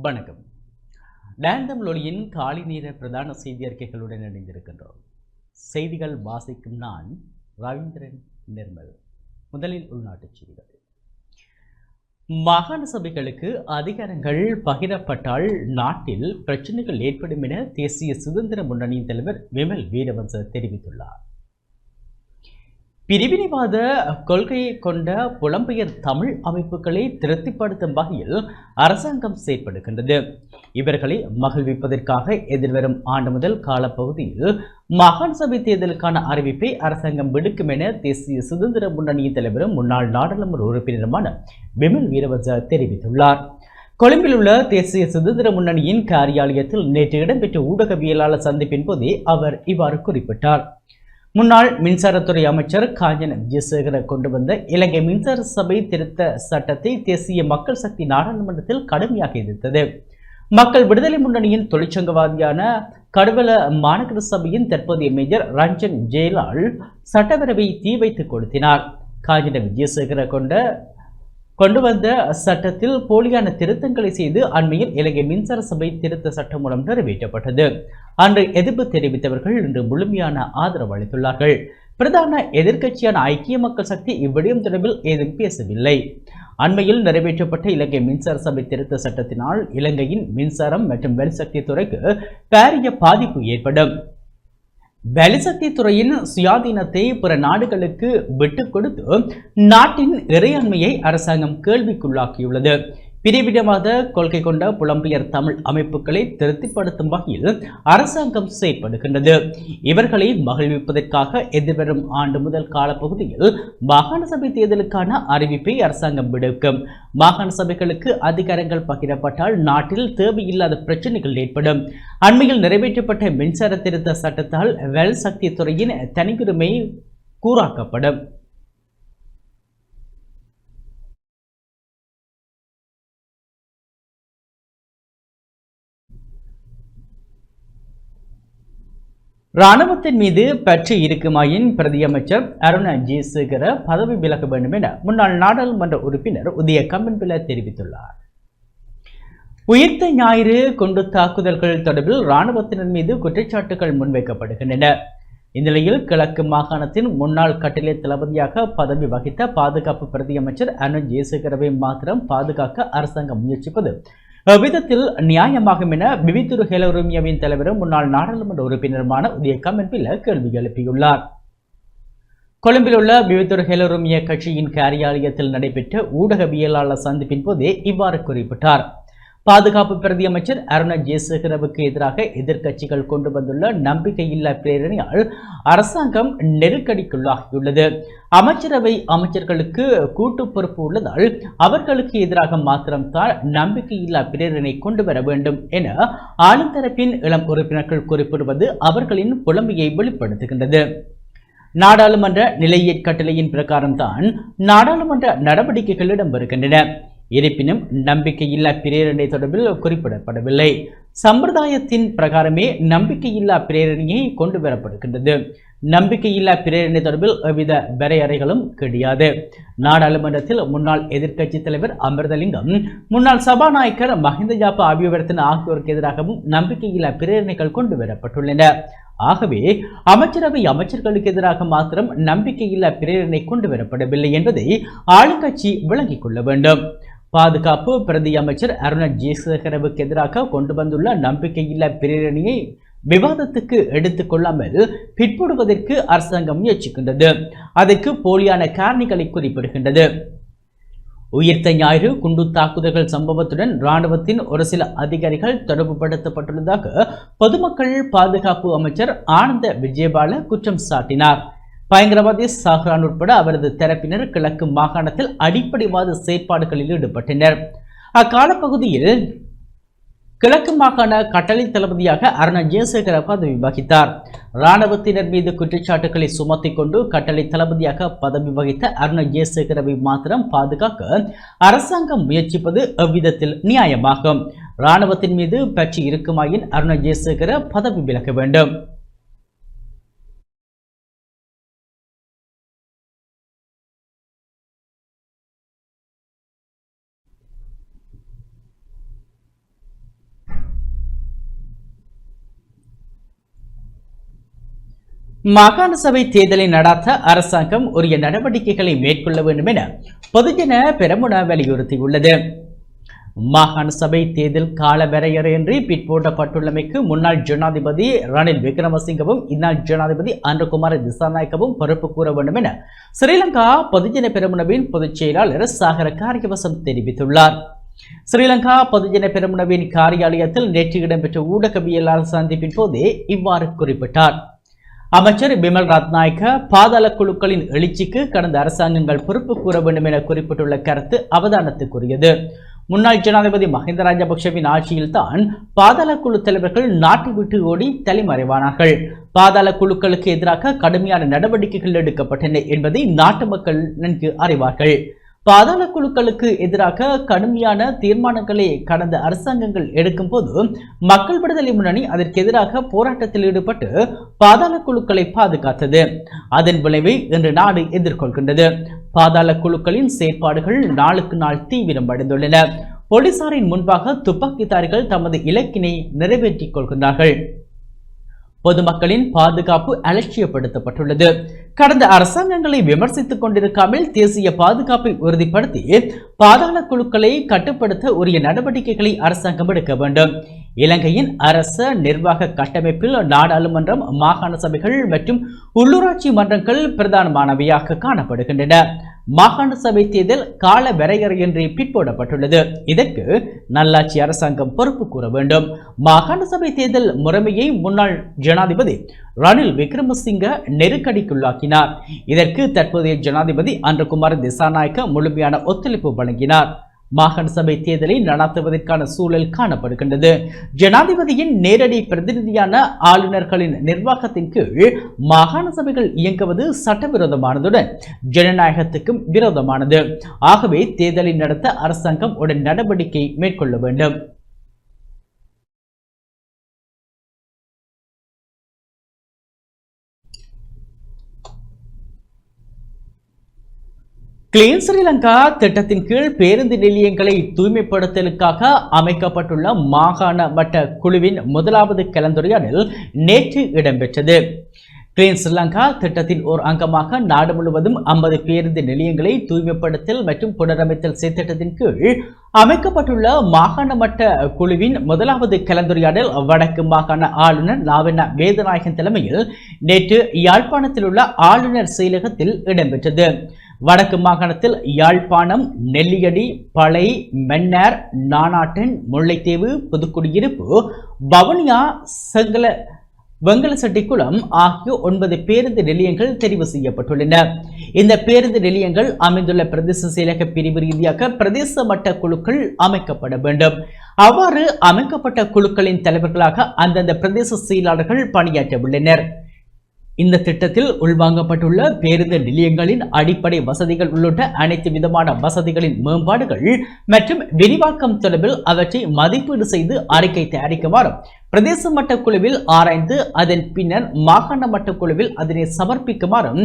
வணக்கம். டேண்டம் லொலியின் காலை நேர பிரதான செய்தி அறிக்கைகளுடன் இணைந்திருக்கின்றோம். செய்திகள் வாசிக்கும் நான் ரவீந்திரன் நிர்மல். முதலில் உள்நாட்டுச் செய்திகள். மாகாண சபைகளுக்கு அதிகாரங்கள் பகிரப்பட்டால் நாட்டில் பிரச்சனைகள் ஏற்படும் என தேசிய சுதந்திர முன்னணியின் தலைவர் விமல் வீரவன்ச தெரிவித்துள்ளார். பிரிவினைவாத கொள்கையை கொண்ட புலம்பெயர் தமிழ் அமைப்புகளை திருப்திப்படுத்தும் வகையில் அரசாங்கம் செயற்படுகின்றது. இவர்களை மகிழ்விப்பதற்காக எதிர்வரும் ஆண்டு முதல் காலப்பகுதியில் மகான் சபை தேர்தலுக்கான அறிவிப்பை அரசாங்கம் விடுக்கும் என தேசிய சுதந்திர முன்னணியின் தலைவரும் முன்னாள் நாடாளுமன்ற உறுப்பினருமான விமல் வீரவஜ தெரிவித்துள்ளார். கொழும்பில் உள்ள தேசிய சுதந்திர முன்னணியின் காரியாலயத்தில் நேற்று இடம்பெற்ற ஊடகவியலாளர் சந்திப்பின் போதே அவர் இவ்வாறு குறிப்பிட்டார். முன்னாள் மின்சாரத்துறை அமைச்சர் காஞ்சன விஜயசேகர கொண்டு வந்த இலங்கை மின்சார சபை திருத்த சட்டத்தை தேசிய மக்கள் சக்தி நாடாளுமன்றத்தில் கடுமையாக எதிர்த்தது. மக்கள் விடுதலை முன்னணியின் தொழிற்சங்கவாதியான கடுவல மாநகர சபையின் தற்போதைய மேஜர் ரஞ்சன் ஜெயலால் சட்டப்பேரவை தீ வைத்து கொடுத்தினார் காஞ்சன விஜயசேகர கொண்ட கொண்டு வந்த சட்டத்தில் போலியான திருத்தங்களை செய்து அண்மையில் இலங்கை மின்சார சபை திருத்த சட்டம் மூலம் நிறைவேற்றப்பட்டது. அன்று எதிர்ப்பு தெரிவித்தவர்கள் இன்று முழுமையான ஆதரவு அளித்துள்ளார்கள். பிரதான எதிர்க்கட்சியான ஐக்கிய மக்கள் சக்தி இவ்விடயம் தொடர்பில் ஏதும் பேசவில்லை. அண்மையில் நிறைவேற்றப்பட்ட இலங்கை மின்சார சபை திருத்த சட்டத்தினால் இலங்கையின் மின்சாரம் மற்றும் வெளிசக்தி துறைக்கு பாரிய பாதிப்பு ஏற்படும். வெளிசக்தி துறையின் சுயாதீனத்தை பிற நாடுகளுக்கு விட்டுக் கொடுத்து நாட்டின் இறையாண்மையை அரசாங்கம் கேள்விக்குள்ளாக்கியுள்ளது. பிரிவினவாத கொள்கை கொண்ட புலம்பெயர் தமிழ் அமைப்புகளை திருப்திப்படுத்தும் வகையில் அரசாங்கம் செயற்படுகின்றது. இவர்களை மகிழ்விப்பதற்காக எதிர்வரும் ஆண்டு முதல் காலப்பகுதியில் மாகாண சபை தேர்தலுக்கான அறிவிப்பை அரசாங்கம் விடுக்கும். மாகாண சபைகளுக்கு அதிகாரங்கள் பகிரப்பட்டால் நாட்டில் தேவையில்லாத பிரச்சனைகள் ஏற்படும். அண்மையில் நிறைவேற்றப்பட்ட மின்சார திருத்த சட்டத்தால் வெல் சக்தி துறையின் தனியுரிமை கூறாக்கப்படும். ராணுவத்தின் மீது பற்றி இருக்குமாயின் பிரதியமைச்சர் அருண ஜெயசேகர பதவி விலக வேண்டும் என முன்னாள் நாடாளுமன்ற உறுப்பினர் உதய கம்பன்பில தெரிவித்துள்ளார். உயிர்த்த ஞாயிறு கொண்டு தாக்குதல்கள் தொடர்பில் இராணுவத்தினர் மீது குற்றச்சாட்டுகள் முன்வைக்கப்படுகின்றன. இந்நிலையில் கிழக்கு மாகாணத்தின் முன்னாள் கட்டளை தளபதியாக பதவி வகித்த பாதுகாப்பு பிரதியமைச்சர் அருண் ஜெயசேகரவை மாத்திரம் பாதுகாக்க அரசாங்கம் முயற்சிப்பது விதத்தில் நியாயமாகும் என பிவித்துரு ஹெலோருமியாவின் தலைவரும் முன்னாள் நாடாளுமன்ற உறுப்பினருமான உதய கமென்பில கேள்வி எழுப்பியுள்ளார். கொழும்பில் உள்ள விவித்துரு ஹெலோருமிய கட்சியின் காரியாலயத்தில் நடைபெற்ற ஊடகவியலாளர் சந்திப்பின் போதே இவ்வாறு குறிப்பிட்டார். பாதுகாப்பு பிரதி அமைச்சர் அருண ஜெயசேகரவுக்கு எதிராக எதிர்க்கட்சிகள் கொண்டு வந்துள்ள நம்பிக்கையில்லா பிரேரணையால் அரசாங்கம் நெருக்கடிக்குள்ளாகியுள்ளது. அமைச்சரவை அமைச்சர்களுக்கு கூட்டு பொறுப்பு உள்ளதால் அவர்களுக்கு எதிராக மாத்திரம்தான் நம்பிக்கையில்லா பிரேரணை கொண்டு வர வேண்டும் என ஆளுந்தரப்பின் இளம் உறுப்பினர்கள் குறிப்பிடுவது அவர்களின் புலமையை வெளிப்படுத்துகின்றது. நாடாளுமன்ற நிலையற் கட்டளையின் பிரகாரம்தான் நாடாளுமன்ற நடவடிக்கைகள் இடம்பெறுகின்றன. இருப்பினும் நம்பிக்கையில்லா பிரேரணை தொடர்பில் குறிப்பிடப்படவில்லை. சம்பிரதாயத்தின் பிரகாரமே நம்பிக்கையில்லா பிரேரணையை கொண்டு வரப்படுகின்றது நம்பிக்கையில்லா பிரேரணை தொடர்பில் எவ்வித வரையறைகளும் கிடையாது. நாடாளுமன்றத்தில் முன்னாள் எதிர்க்கட்சி தலைவர் அமிர்தலிங்கம் முன்னாள் சபாநாயகர் மஹிந்த ஜாபா அபிவர்த்தன ஆகியோருக்கு எதிராகவும் நம்பிக்கையில்லா பிரேரணைகள் கொண்டு வரப்பட்டுள்ளன ஆகவே அமைச்சரவை அமைச்சர்களுக்கு எதிராக மாத்திரம் நம்பிக்கையில்லா பிரேரணை கொண்டு வரப்படவில்லை என்பதை ஆளுங்கட்சி விளங்கிக் கொள்ள வேண்டும். பாதுகாப்பு பிரதி அமைச்சர் அருண ஜெயசேகரவுக்கு எதிராக கொண்டு வந்துள்ள நம்பிக்கையில்லா பிரேரணியை விவாதத்துக்கு எடுத்துக்கொள்ளாமல் பிற்படுவதற்கு அரசாங்கம் முயற்சிக்கின்றது. அதற்கு போலியான காரணிகளை குறிப்பிடுகின்றது. உயிர்த்த ஞாயிறு குண்டு தாக்குதல்கள் சம்பவத்துடன் இராணுவத்தின் ஒரு சில அதிகாரிகள் தொடர்புபடுத்தப்பட்டுள்ளதாக பொதுமக்கள் பாதுகாப்பு அமைச்சர் ஆனந்த விஜயபால குற்றம் சாட்டினார். பயங்கரவாதி சாஹ்ரான் உட்பட அவரது தரப்பினர் கிழக்கு மாகாணத்தில் அடிப்படைவாத செயற்பாடுகளில் ஈடுபட்டனர். அக்காலப்பகுதியில் கிழக்கு மாகாண கட்டளை தளபதியாக அருணா ஜெயசேகர பதவி வகித்தார் இராணுவத்தினர் மீது குற்றச்சாட்டுகளை சுமத்திக் கொண்டு கட்டளை தளபதியாக பதவி வகித்த அருண ஜெயசேகரவை மாத்திரம் பாதுகாக்க அரசாங்கம் முயற்சிப்பது எவ்விதத்தில் நியாயமாகும். இராணுவத்தின் மீது பற்றி இருக்குமாயின் அருண ஜெயசேகர பதவி விலக வேண்டும். மாகாண சபை தேர்தலை நடாத்த அரசாங்கம் உரிய நடவடிக்கைகளை மேற்கொள்ள வேண்டும் என பொதுஜன பெரமுனா வலியுறுத்தியுள்ளது. மாகாண சபை தேர்தல் கால வரையறையின்றி பிற்போட்டப்பட்டுள்ளமைக்கு முன்னாள் ஜனாதிபதி ரணில் விக்ரமசிங்கவும் இந்நாள் ஜனாதிபதி அன்றகுமார திசாநாயக்கவும் பொறுப்பு கூற வேண்டும் என ஸ்ரீலங்கா பொதுஜன பெருமுனவின் பொதுச் செயலாளர் சாகர காரியவசம் தெரிவித்துள்ளார். ஸ்ரீலங்கா பொதுஜன பெருமுனவின் காரியாலயத்தில் நேற்று இடம்பெற்ற ஊடகவியலாளர் சந்திப்பின் போதே இவ்வாறு குறிப்பிட்டார். அமைச்சர் பிமல் ரத்நாயக்க பாதாள குழுக்களின் எழுச்சிக்கு கடந்த அரசாங்கங்கள் பொறுப்பு கூற வேண்டும் என குறிப்பிட்டுள்ள கருத்து அவதானத்துக்குரியது. முன்னாள் ஜனாதிபதி மஹிந்த ராஜபக்சவின் ஆட்சியில்தான் பாதாள குழு தலைவர்கள் நாட்டை விட்டு ஓடி தலைமறைவானார்கள் பாதாள குழுக்களுக்கு எதிராக கடுமையான நடவடிக்கைகள் எடுக்கப்பட்டன என்பதை நாட்டு மக்கள் நன்கு அறிவார்கள். பாதாள குழுக்களுக்கு எதிராக கடுமையான தீர்மானங்களை கடந்த அரசாங்கங்கள் எடுக்கும் போது மக்கள் விடுதலை முன்னணி அதற்கு எதிராக போராட்டத்தில் ஈடுபட்டு பாதாள குழுக்களை பாதுகாத்தது. அதன் விளைவை இன்று நாடு எதிர்கொள்கின்றது. பாதாள குழுக்களின் செயற்பாடுகள் நாளுக்கு நாள் தீவிரம் அடைந்துள்ளன. போலீசாரின் முன்பாக துப்பாக்கிதாரிகள் தமது இலக்கினை நிறைவேற்றிக் கொள்கின்றார்கள். பொதுமக்களின் பாதுகாப்பு அலட்சியப்படுத்தப்பட்டுள்ளது. கடந்த அரசாங்கங்களை விமர்சித்துக் கொண்டிருக்காமல் தேசிய பாதுகாப்பை உறுதிப்படுத்தி பாதாள குழுக்களை கட்டுப்படுத்த உரிய நடவடிக்கைகளை அரசாங்கம் எடுக்க வேண்டும். இலங்கையின் அரச நிர்வாக கட்டமைப்பில் நாடாளுமன்றம் மாகாண சபைகள் மற்றும் உள்ளூராட்சி மன்றங்கள் பிரதானமானவையாக காணப்படுகின்றன. மாகாண சபை தேர்தல் கால வரையறையின்றி பிற்போடப்பட்டுள்ளது. இதற்கு நல்லாட்சி அரசாங்கம் பொறுப்பு கூற வேண்டும். மாகாண சபை தேர்தல் முறைமையை முன்னாள் ஜனாதிபதி ரணில் விக்ரமசிங்க நெருக்கடிக்குள்ளாக்கினார். இதற்கு தற்போதைய ஜனாதிபதி அன்றகுமார் திசாநாயக்க முழுமையான ஒத்துழைப்பு வழங்கினார். மாகாண சபை தேர்தலை நடத்துவதற்கான சூழல் காணப்படுகின்றது. ஜனாதிபதியின் நேரடி பிரதிநிதியான ஆளுநர்களின் நிர்வாகத்தின் கீழ் மாகாண சபைகள் இயங்குவது சட்டவிரோதமானதுடன் ஜனநாயகத்துக்கும் விரோதமானது. ஆகவே தேர்தலை நடத்த அரசாங்கம் உடன் நடவடிக்கை மேற்கொள்ள வேண்டும். கிளீன் ஸ்ரீலங்கா திட்டத்தின் கீழ் பேருந்து நிலையங்களை தூய்மைப்படுத்தலுக்காக அமைக்கப்பட்டுள்ள மாகாண மட்ட குழுவின் முதலாவது கலந்துரையாடல் நேற்று இடம்பெற்றது. கிளீன் ஸ்ரீலங்கா திட்டத்தின் ஓர் அங்கமாக நாடு முழுவதும் ஐம்பது பேருந்து நிலையங்களை தூய்மைப்படுத்தல் மற்றும் புனரமைத்தல் செய்திட்டத்தின் கீழ் அமைக்கப்பட்டுள்ள மாகாண மட்ட குழுவின் முதலாவது கலந்துரையாடல் வடக்கு மாகாண ஆளுநர் நாவண்ண வேதநாயகன் தலைமையில் நேற்று யாழ்ப்பாணத்தில் உள்ள ஆளுநர் செயலகத்தில் இடம்பெற்றது. வடக்கு மாகாணத்தில் யாழ்ப்பாணம் நெல்லியடி பளை மென்னார் நானாட்டன் முல்லைத்தீவு புதுக்குடியிருப்பு வவுனியா செங்கல வெங்கலசெட்டிக்குளம் ஆகிய ஒன்பது பேருந்து நிலையங்கள் தெரிவு செய்யப்பட்டுள்ளன. இந்த பேருந்து நிலையங்கள் அமைந்துள்ள பிரதேச செயலக பிரிவு ரீதியாக பிரதேச மட்ட குழுக்கள் அமைக்கப்பட வேண்டும். அவ்வாறு அமைக்கப்பட்ட குழுக்களின் தலைவர்களாக அந்தந்த பிரதேச செயலாளர்கள் பணியாற்ற உள்ளனர் இந்த திட்டத்தில் உள்வாங்கப்பட்டுள்ள பேருந்து நிலையங்களின் அடிப்படை வசதிகள் உள்ளிட்ட அனைத்து விதமான வசதிகளின் மேம்பாடுகள் மற்றும் விரிவாக்கம் தொடர்பில் அவற்றை மதிப்பீடு செய்து அறிக்கை தயாரிக்குமாறும் பிரதேச மட்ட குழுவில் ஆராய்ந்து அதன் பின்னர் மாகாண மட்ட குழுவில் அதனை சமர்ப்பிக்குமாறும்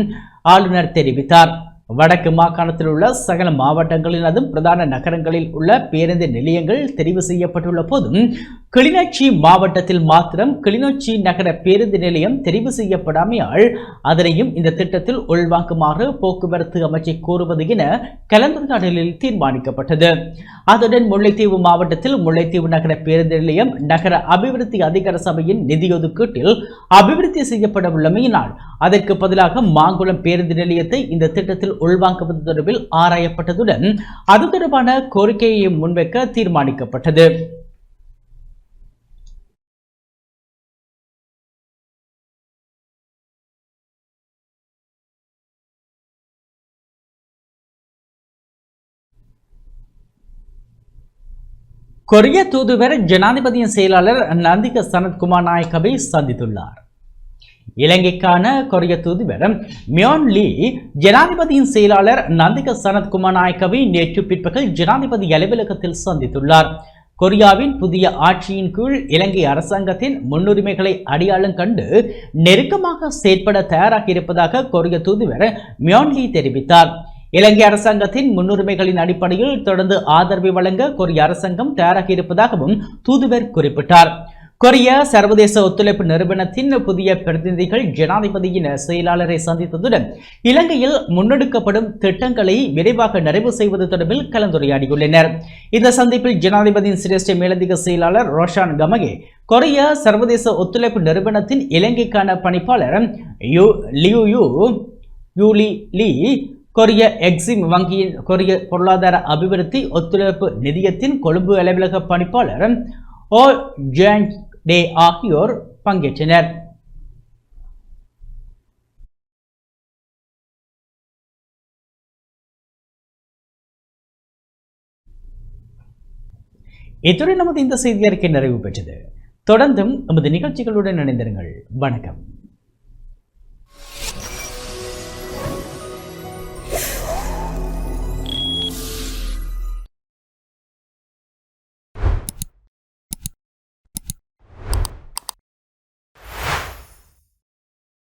ஆளுநர் தெரிவித்தார். வடக்கு மாகாணத்தில் உள்ள சகல மாவட்டங்களில் அதுவும் பிரதான நகரங்களில் உள்ள பேருந்து நிலையங்கள் தெரிவு செய்யப்பட்டுள்ள போதும் கிளிநொச்சி மாவட்டத்தில் மாத்திரம் கிளிநொச்சி நகர பேருந்து நிலையம் தெரிவு செய்யப்படாமையால் அதனையும் இந்த திட்டத்தில் உள்வாங்குமாறு போக்குவரத்து அமைச்சை கோருவது என கலந்துரையாடலில் தீர்மானிக்கப்பட்டது. அதுடன் முல்லைத்தீவு மாவட்டத்தில் முல்லைத்தீவு நகர பேருந்து நிலையம் நகர அபிவிருத்தி அதிகார சபையின் நிதி ஒதுக்கீட்டில் அபிவிருத்தி செய்யப்பட உள்ளமையினால் அதற்கு பதிலாக மாங்குளம் பேருந்து நிலையத்தை இந்த திட்டத்தில் உள்வாங்குவது தொடர்பில் ஆராயப்பட்டதுடன் அது தொடர்பான கோரிக்கையை முன்வைக்க தீர்மானிக்கப்பட்டது. கொரிய தூதுவர் ஜனாதிபதியின் செயலாளர் நந்திக சனத்குமார் நாயக்கவை சந்தித்துள்ளார். இலங்கைக்கான கொரிய தூதுவர் மியோன் லீ ஜனாதிபதியின் செயலாளர் நந்திக சனத்குமார் நாயக்கவை நேற்று பிற்பகல் ஜனாதிபதி அலுவலகத்தில் சந்தித்துள்ளார். கொரியாவின் புதிய ஆட்சியின் கீழ் இலங்கை அரசாங்கத்தின் முன்னுரிமைகளை அடையாளம் கண்டு நெருக்கமாக செயற்பட தயாராக இருப்பதாக கொரிய தூதுவர் மியோன்லி தெரிவித்தார். இலங்கை அரசாங்கத்தின் முன்னுரிமைகளின் அடிப்படையில் தொடர்ந்து ஆதரவை வழங்க கொரிய அரசாங்கம் தயாராக இருப்பதாகவும் தூதுவர் குறிப்பிட்டார். கொரிய சர்வதேச ஒத்துழைப்பு நிறுவனத்தின் புதிய பிரதிநிதிகள் ஜனாதிபதியின் செயலாளரை சந்தித்ததுடன் இலங்கையில் முன்னெடுக்கப்படும் திட்டங்களை விரைவாக நிறைவு செய்வது தொடர்பில் கலந்துரையாடியுள்ளனர். இந்த சந்திப்பில் ஜனாதிபதியின் சிரேஷ்ட மேலதிக செயலாளர் ரோஷான் கமகே கொரிய சர்வதேச ஒத்துழைப்பு நிறுவனத்தின் இலங்கைக்கான பணிப்பாளர் யூ லியூ யூ யூலி லீ கொரிய எக்ஸிம் வங்கியின் கொரிய பொருளாதார அபிவிருத்தி ஒத்துழைப்பு நிதியத்தின் கொழும்பு அலுவலக பணிப்பாளர் ஹோல் ஜேன் டே ஆகியோர் பங்கேற்றனர் இத்துடன் நமது இந்த செய்தி அறிக்கை நிறைவு பெற்றது. தொடர்ந்தும் நமது நிகழ்ச்சிகளுடன் இணைந்திருங்கள். வணக்கம்.